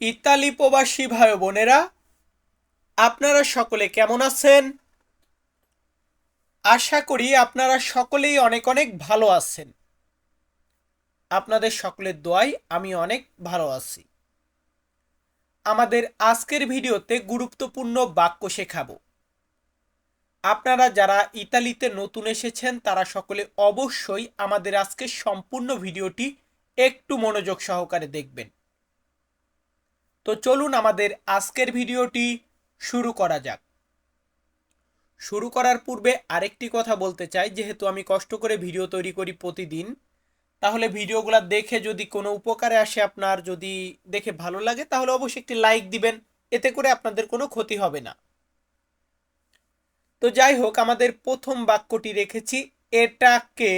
Italy প্রবাসী ভাই বোনেরা, আপনারা সকলে কেমন আছেন? আশা করি আপনারা সকলেই অনেক অনেক ভালো আছেন। আপনাদের সকলের দোয়াই আমি অনেক ভালো আছি। আমাদের আজকের ভিডিওতে গুরুত্বপূর্ণ বাক্য শেখাবো। আপনারা যারা ইতালিতে নতুন এসেছেন, তারা সকলে অবশ্যই আমাদের আজকের সম্পূর্ণ ভিডিওটি একটু মনোযোগ সহকারে দেখবেন। তো চলুন আমাদের আজকের ভিডিওটি শুরু করা যাক। শুরু করার পূর্বে আরেকটি কথা বলতে চাই, যেহেতু আমি কষ্ট করে ভিডিও তৈরি করি প্রতিদিন, তাহলে ভিডিওগুলো দেখে যদি কোনো উপকারে আসে আপনার, যদি দেখে ভালো লাগে, তাহলে অবশ্যই একটি লাইক দিবেন, এতে করে আপনাদের কোনো ক্ষতি হবে না। তো যাই হোক, আমাদের প্রথম বাক্যটি রেখেছি, এটা কে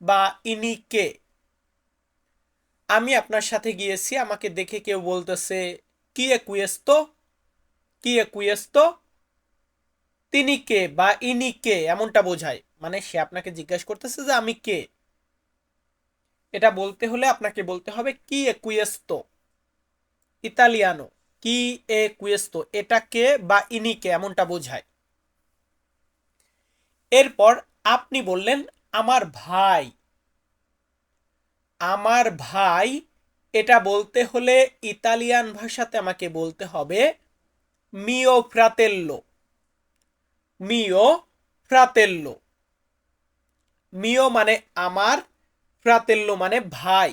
বা ইনি কে? আমি আপনার সাথে গিয়েছি, আমাকে দেখে কেউ বলতেছে কি এ কুয়েস্তো কি এ কুয়েস্তো তিনি কে বা ইনি কে এমনটা বোঝায়। মানে সে আপনাকে জিজ্ঞাসা করতেছে যে আমি কে। এটা বলতে হলে আপনাকে বলতে হবে কি এ কুয়েস্তো ইতালিয়ানো। কি এ কুয়েস্তো এটা কে বা ইনি কে, এমনটা বোঝায়। এরপর আপনি বললেন, আমার ভাই। আমার ভাই এটা বলতে হলে ইতালিয়ান ভাষাতে আমাকে বলতে হবে মিও ফ্রাতেল্লো মিও ফ্রাতেল্লো মিও মানে আমার ফ্রাতেল্লো মানে ভাই।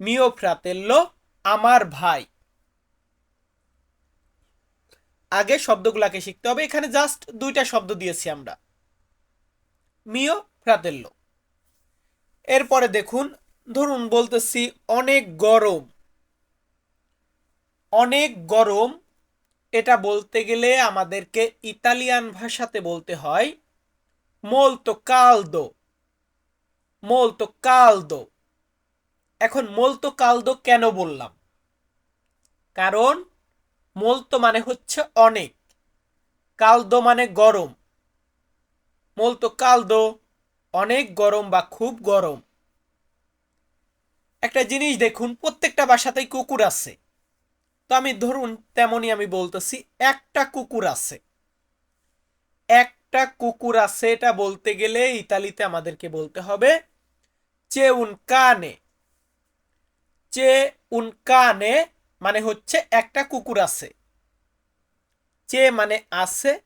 মিও ফ্রাতেল্লো আমার ভাই। আগে শব্দগুলাকে শিখতে হবে, এখানে জাস্ট দুইটা শব্দ দিয়েছি আমরা। মিও ফ্রাতেল্লো এরপরে দেখুন ধরুন বলতেছি অনেক গরম। অনেক গরম, এটা বলতে গেলে আমাদেরকে ইতালিয়ান ভাষাতে বলতে হয় মোলতো কালদো মোলতো কালদো এখন মোলতো কালদো কেন বললাম? কারণ মোলতো মানে হচ্ছে অনেক কালদো মানে গরম। মোলতো কালদো অনেক গরম বা খুব গরম। একটা জিনিস দেখুন, প্রত্যেকটা বাসাতেই কুকুর আছে। তো আমি ধরুন, তেমনই আমি বলতেছি, একটা কুকুর আছে। একটা কুকুর আছে, এটা বলতে গেলে ইতালিতে আমাদেরকে বলতে হবে, চে উন কানে। চে উন কানে মানে হচ্ছে একটা কুকুর আছে। চে মানে আছে,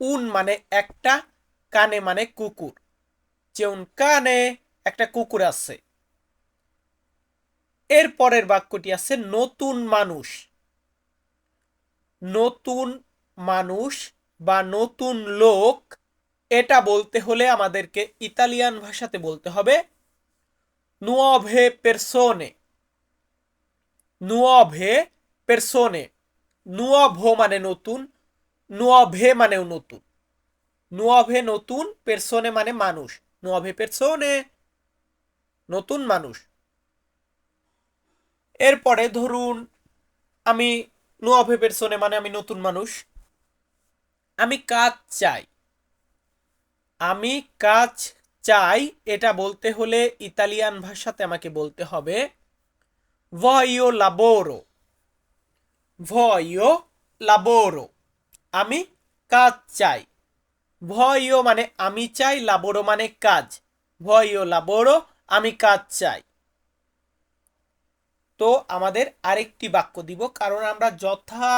উন মানে একটা, কানে মানে কুকুর। চে উন কানে, একটা কুকুর আছে। এর পরের বাক্যটি আছে, নতুন মানুষ। নতুন মানুষ বা নতুন লোক, এটা বলতে হলে আমাদেরকে ইতালিয়ান ভাষাতে বলতে হবে নুয়ভে পেরসোনে নুয়ভে পেরসোনে নুয়ভো মানে নতুন নুয়ভে মানেও নতুন। নুয়ভে নতুন পেরসোনে মানে মানুষ। নুয়ভে পেরসোনে নতুন মানুষ। এরপরে ধরুন আমি নুয়ভে পেরসোনে মানে আমি নতুন মানুষ। আমি কাজ চাই। আমি কাজ চাই, এটা বলতে হলে ইতালিয়ান ভাষাতে আমাকে বলতে হবে। ভয়ো লাবোরো ভয়ো লাবোরো আমি কাজ চাই। ভয়ো মানে আমি চাই লাবোরো মানে কাজ। ভয়ো লাবোরো আমি কাজ চাই। তো আমাদের আরেকটি বাক্য দিব, কারণ আমরা যথা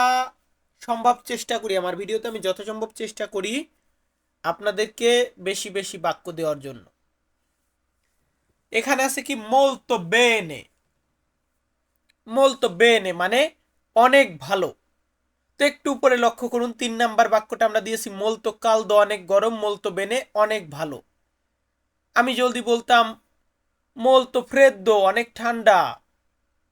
সম্ভব চেষ্টা করি, আমার ভিডিওতে আমি যথাসম্ভব চেষ্টা করি আপনাদেরকে বেশি বেশি বাক্য দেওয়ার জন্য। এখানে আছে কি, মোলতো বেনে। মোলতো বেনে মানে অনেক ভালো। তো একটু উপরে লক্ষ্য করুন, তিন নাম্বার বাক্যটা আমরা দিয়েছি, মোলতো কালদো অনেক গরম, মোলতো বেনে অনেক ভালো। আমি জলদি বলতাম, মোলতো ফ্রেদ্দো অনেক ঠান্ডা।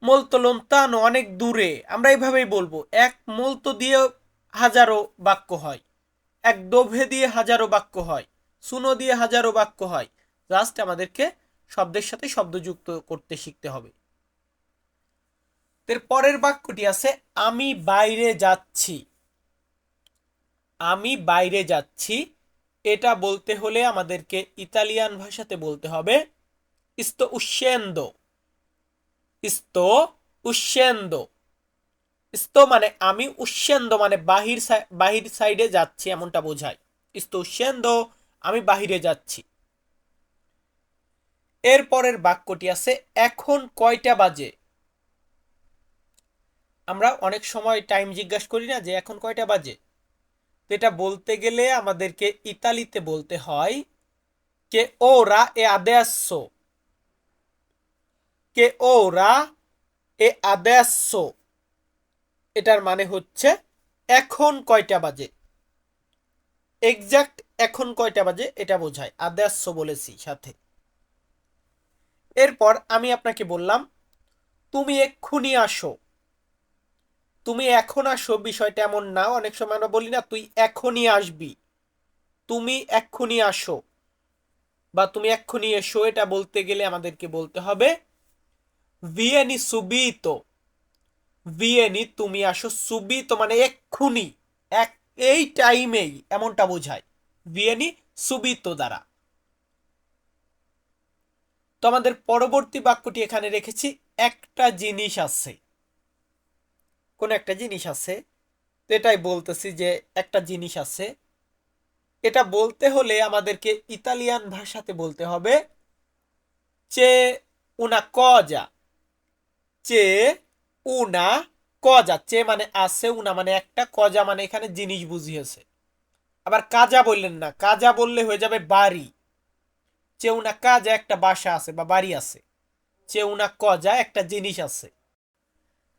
মোলতো লোন্তানো অনেক দূরে। আমরা এইভাবেই বলব, এক মোলতো দিয়ে হাজারো বাক্য হয়। এক দোভে দিয়ে হাজারো বাক্য হয়। সুনো দিয়ে হাজারো বাক্য হয়। জাস্ট আমাদেরকে শব্দের সাথে শব্দযুক্ত করতে শিখতে হবে। এর পরের বাক্যটি আছে, আমি বাইরে যাচ্ছি। আমি বাইরে যাচ্ছি। এটা বলতে হলে আমাদেরকে ইতালিয়ান ভাষাতে বলতে হবে, ইস্তো উস্যেন্দো ইস্তো উস্যেন্দো ইস্তো মানে আমি উস্যেন্দ মানে বাহির বাহির সাইডে যাচ্ছি এমনটা বোঝায়। ইস্তো উস্যেন্দ আমি বাহিরে যাচ্ছি। এরপরের বাক্যটি আছে, এখন কয়টা বাজে? আমরা অনেক সময় টাইম জিজ্ঞাসা করি না যে এখন কয়টা বাজে? তো এটা বলতে গেলে আমাদেরকে ইতালিতে বলতে হয়, কে ও রা এ adesso কে ওরা এ adesso এটার মানে হচ্ছে এখন কয়টা বাজে? এক্সাক্ট এখন কয়টা বাজে এটা বোঝায়। আদেশ বলেছি সাথে। এরপর আমি আপনাকে বললাম, তুমি এক্ষুনি আসো। তুমি এখন আসো, বিষয়টা এমন না। অনেক সময় আমরা বলি না, তুই এখনই আসবি। তুমি এক্ষুনি আসো। বা তুমি এক্ষুনি এসো। এটা বলতে গেলে আমাদেরকে বলতে হবে ভিয়েনি সুবিতো ভিয়েনি তুমি আসো সুবিতো মানে এক্ষুনি। এক, এই টাইমেই এমনটা বোঝায়। ভিয়েনি সুবিতো দ্বারা। তো আমাদের পরবর্তী বাক্যটি এখানে রেখেছি, একটা জিনিস আছে। কোন একটা জিনিস আছে এটাই বলতেছি যে একটা জিনিস আছে। এটা বলতে হলে আমাদেরকে ইতালিয়ান ভাষাতে বলতে হবে চে উনা কজা চে উনা কজা চে মানে আছে উনা মানে একটা কজা মানে এখানে জিনিস বুঝিয়েছে। আবার কাজা বললেন না, কাজা বললে হয়ে যাবে বাড়ি। চে উনা কাজা, একটা বাসা আছে বা বাড়ি আছে। চে উনা কজা, একটা জিনিস আছে।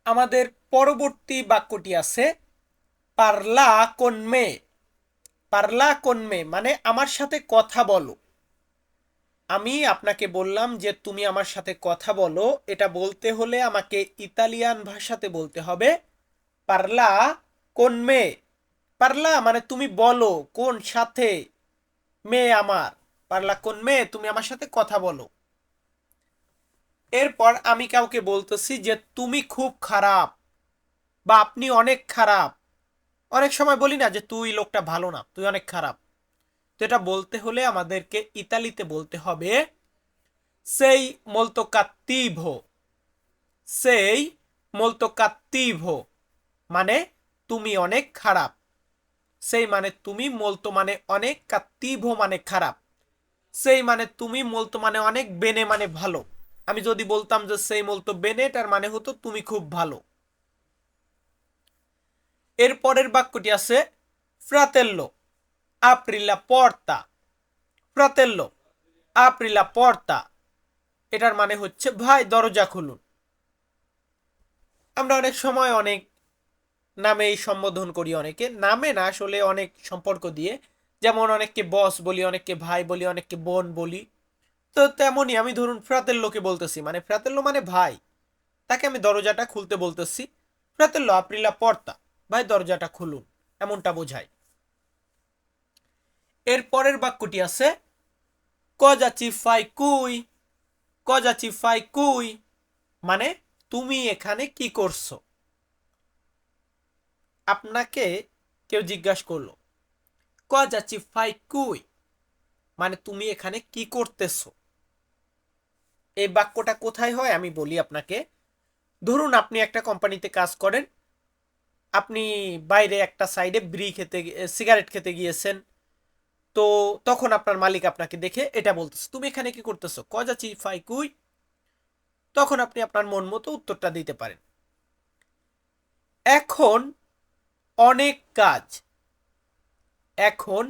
আমাদের পরবর্তী বাক্যটি আছে, পারলা কোন মে, পারলা কোন মে মানে আমার সাথে কথা বলো। আমি আপনাকে বললাম যে তুমি আমার সাথে কথা বলো। এটা বলতে হলে আমাকে ইতালিয়ান ভাষাতে বলতে হবে। পারলা কোন মে পারলা মানে তুমি বলো কোন সাথে মেয়ে আমার। পারলা কোন মেয়ে? তুমি আমার সাথে কথা বলো। এরপর আমি কাউকে বলতেছি যে তুমি খুব খারাপ বা আপনি অনেক খারাপ। অনেক সময় বলি না যে তুই লোকটা ভালো না, তুই অনেক খারাপ। তো এটা বলতে হলে আমাদেরকে ইতালিতে বলতে হবে সেই molto cattivo. সেই molto cattivo. মানে তুমি অনেক খারাপ। সেই মানে তুমি মলতো মানে অনেক কাত্তিভ মানে খারাপ। সেই মানে তুমি মলতো মানে অনেক বেনে মানে ভালো। আমি যদি বলতাম যে সেই মলতো বেনে এটার মানে হতো তুমি খুব ভালো। এর পরের বাক্যটি আছে ফ্রাতেল্লো আপ্রিলা পর্তা ফ্রাতেল্লো আপ্রিলা পর্তা এটার মানে হচ্ছে, ভাই, দরজা খুলুন। আমরা অনেক সময় অনেক নামে এই সম্বোধন করি অনেকে। নামে না, আসলে অনেক সম্পর্ক দিয়ে। যেমন অনেককে বস বলি, অনেককে ভাই বলি, অনেককে বোন বলি। তো তেমনই আমি ধরুন ফ্রাতেল্লোকে বলতেছি। মানে ফ্রাতেল্লো মানে ভাই। তাকে আমি দরজাটা খুলতে বলতেছি। ফ্রাতেল্লো আপ্রিলা পর্তা ভাই, দরজাটা খুলুন। এমনটা বোঝায়। এর পরের বাক্যটি আছে, কজাচি ফাই কুই, কজাচি ফাই কুই মানে তুমি এখানে কি করছ? আপনাকে কেউ জিজ্ঞাসা করল, কজাচি ফাই কুই মানে তুমি এখানে কি করতেছো? এই বাক্যটা কোথায় হয় আমি বলি আপনাকে। ধরুন আপনি একটা কোম্পানিতে কাজ করেন, আপনি বাইরে একটা সাইডে ব্রি খেতে সিগারেট খেতে গিয়েছেন তো তখন আপনার মালিক আপনাকে দেখে এটা বলতেছে, তুমি এখানে কি করতেছো? কজাচি ফাই কুই। তখন আপনি আপনার মন মতো উত্তরটা দিতে পারেন। এখন অনেক কাজ, এখন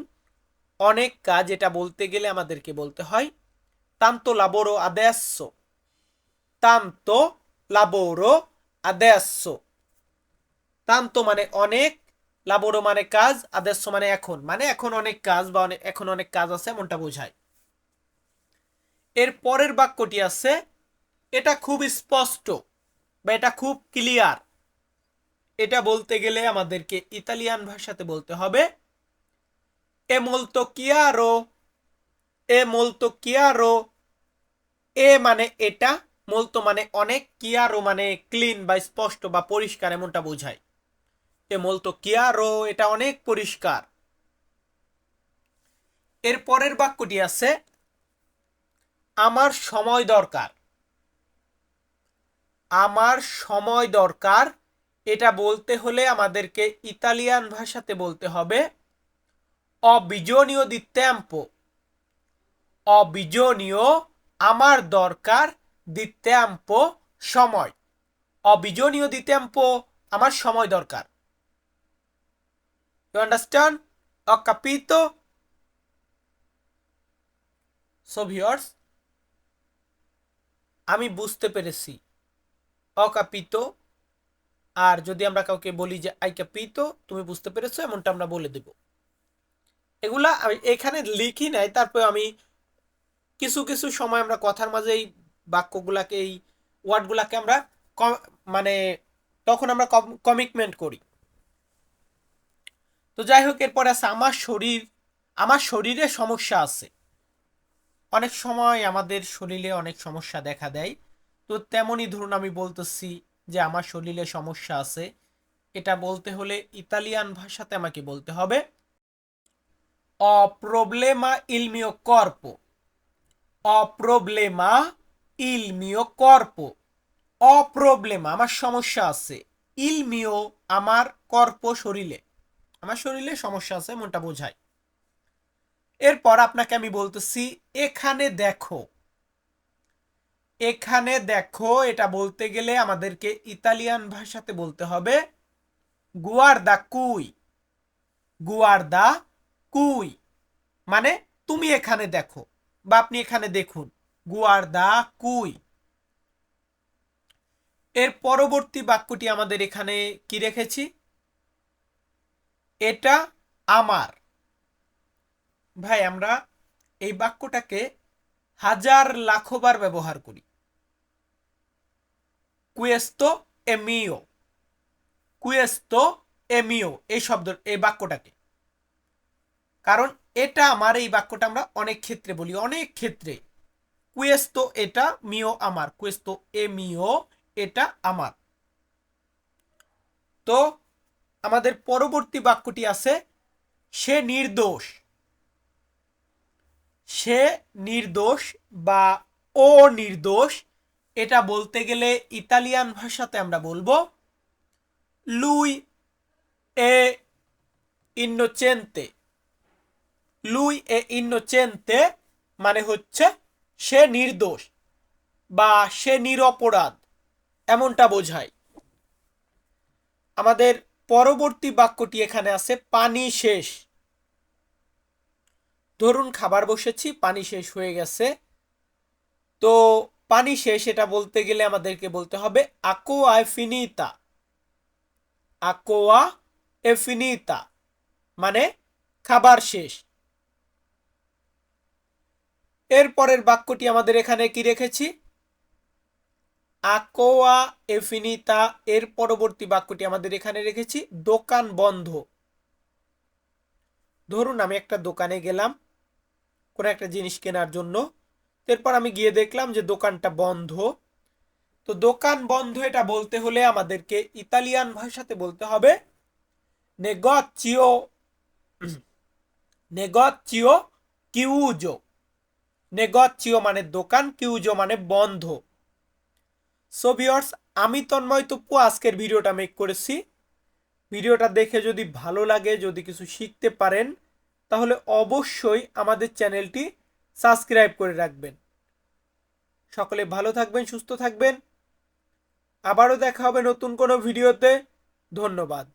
অনেক কাজ এটা বলতে গেলে আমাদেরকে বলতে হয় tanto lavoro adesso tanto lavoro adesso tanto মানে অনেক লাবোরো মানে কাজ আদেশ মানে এখন। মানে এখন অনেক কাজ বা অনেক এখন অনেক কাজ আছে, এমনটা বোঝায়। এর পরের বাক্যটি আছে, এটা খুব স্পষ্ট বা এটা খুব ক্লিয়ার। এটা বলতে গেলে আমাদেরকে ইতালিয়ান ভাষাতে বলতে হবে, এ molto chiaro, এ molto কিয়ারো এ মানে এটা, molto মানে অনেক, chiaro মানে ক্লিন বা স্পষ্ট বা পরিষ্কার, এমনটা বোঝায়। এ molto chiaro এটা অনেক পরিষ্কার। এর পরের বাক্যটি আছে, আমার সময় দরকার। আমার সময় দরকার। এটা বলতে হলে আমাদেরকে ইতালিয়ান ভাষাতে বলতে হবে, অবিজনীয় দি টেম্পো অবিজনীয় আমার দরকার দি টেম্পো সময়। অবিজনীয় দি টেম্পো আমার সময় দরকার। You understand uh capito. So viewers আমি বুঝতে পেরেছি। অকাপিত আর যদি আমরা কাউকে বলি যে আই কাপিত তুমি বুঝতে পেরেছ, এমনটা আমরা বলে দেব। এগুলা আমি এখানে লিখি নাই তারপর আমি কিছু কিছু সময় আমরা কথার মাঝে এই বাক্যগুলাকে, এই ওয়ার্ডগুলাকে আমরা মানে তখন আমরা কমিটমেন্ট করি। তো যাই হোক এরপর আছে আমার শরীর। আমার শরীরে সমস্যা আছে। অনেক সময় আমাদের শরীরে অনেক সমস্যা দেখা দেয়। তো তেমনই ধরুন আমি বলতেছি যে আমার শরীরে সমস্যা আছে। এটা বলতে হলে ইতালিয়ান ভাষাতে আমাকে বলতে হবে। অপ্রবলেমা ইলমিও কর্প। অপ্রবলেমা ইলমিও কর্প। অপ্রবলেমা, আমার সমস্যা আছে। ইলমিও আমার কর্প শরীরে। আমার শরীরে সমস্যা আছে, মনটা বোঝায়। এরপর আপনাকে আমি বলতেছি, এখানে দেখো। এখানে দেখো, এটা বলতে গেলে আমাদেরকে ইতালিয়ান ভাষাতে বলতে হবে গুয়ার দা কুই। গুয়ার্দা কুই। মানে তুমি এখানে দেখো বা আপনি এখানে দেখুন গুয়ার দা কুই। এর পরবর্তী বাক্যটি আমাদের এখানে কি রেখেছি? এটা আমার। ভাই, আমরা এই বাক্যটাকে হাজার লাখবার ব্যবহার করি। কুয়েস্তো এমিও কুয়েস্তো এমিও এই শব্দ, এই বাক্যটাকে। কারণ এটা আমার, এই বাক্যটা আমরা অনেক ক্ষেত্রে বলি, অনেক ক্ষেত্রে। কুয়েস্তো এটা মিও আমার, কুয়েস্তো এমিও এটা আমার। তো আমাদের পরবর্তী বাক্যটি আছে, সে নির্দোষ। সে নির্দোষ বা ও নির্দোষ, এটা বলতে গেলে ইতালিয়ান ভাষাতে আমরা বলব লুই এ ইন্নোচেন্তে লুই এ ইন্নোচেন্তে মানে হচ্ছে, সে নির্দোষ বা সে নিরপরাধ। এমনটা বোঝায়। আমাদের পরবর্তী বাক্যটি এখানে আছে, পানি শেষ। ধরুন খাবার বসেছি, পানি শেষ হয়ে গেছে। তো পানি শেষ, এটা বলতে গেলে আমাদেরকে বলতে হবে আকোয়া ফিনিতা। আকোয়া এফিনিতা মানে খাবার শেষ। এরপরের বাক্যটি আমাদের এখানে কি রেখেছি? আকোয়া এফিনিতা এর পরবর্তী বাক্যটি আমাদের এখানে রেখেছি, দোকান বন্ধ। ধরুন আমি একটা দোকানে গেলাম, কোনো একটা জিনিস কেনার জন্য। এরপর আমি গিয়ে দেখলাম যে দোকানটা বন্ধ। তো দোকান বন্ধ এটা বলতে হলে আমাদেরকে ইতালিয়ান ভাষাতে বলতে হবে, নেগচিও নেগচিও, কিউজো। নেগচিও মানে দোকান, কিউজো মানে বন্ধ। সো ভিওর্স আমি তন্ময় তপ্পু আজকের ভিডিওটা মেক করেছি। ভিডিওটা দেখে যদি ভালো লাগে, যদি কিছু শিখতে পারেন, তাহলে অবশ্যই আমাদের চ্যানেলটি সাবস্ক্রাইব করে রাখবেন। সকলে ভালো থাকবেন, সুস্থ থাকবেন। আবারও দেখা হবে নতুন কোনো ভিডিওতে। ধন্যবাদ।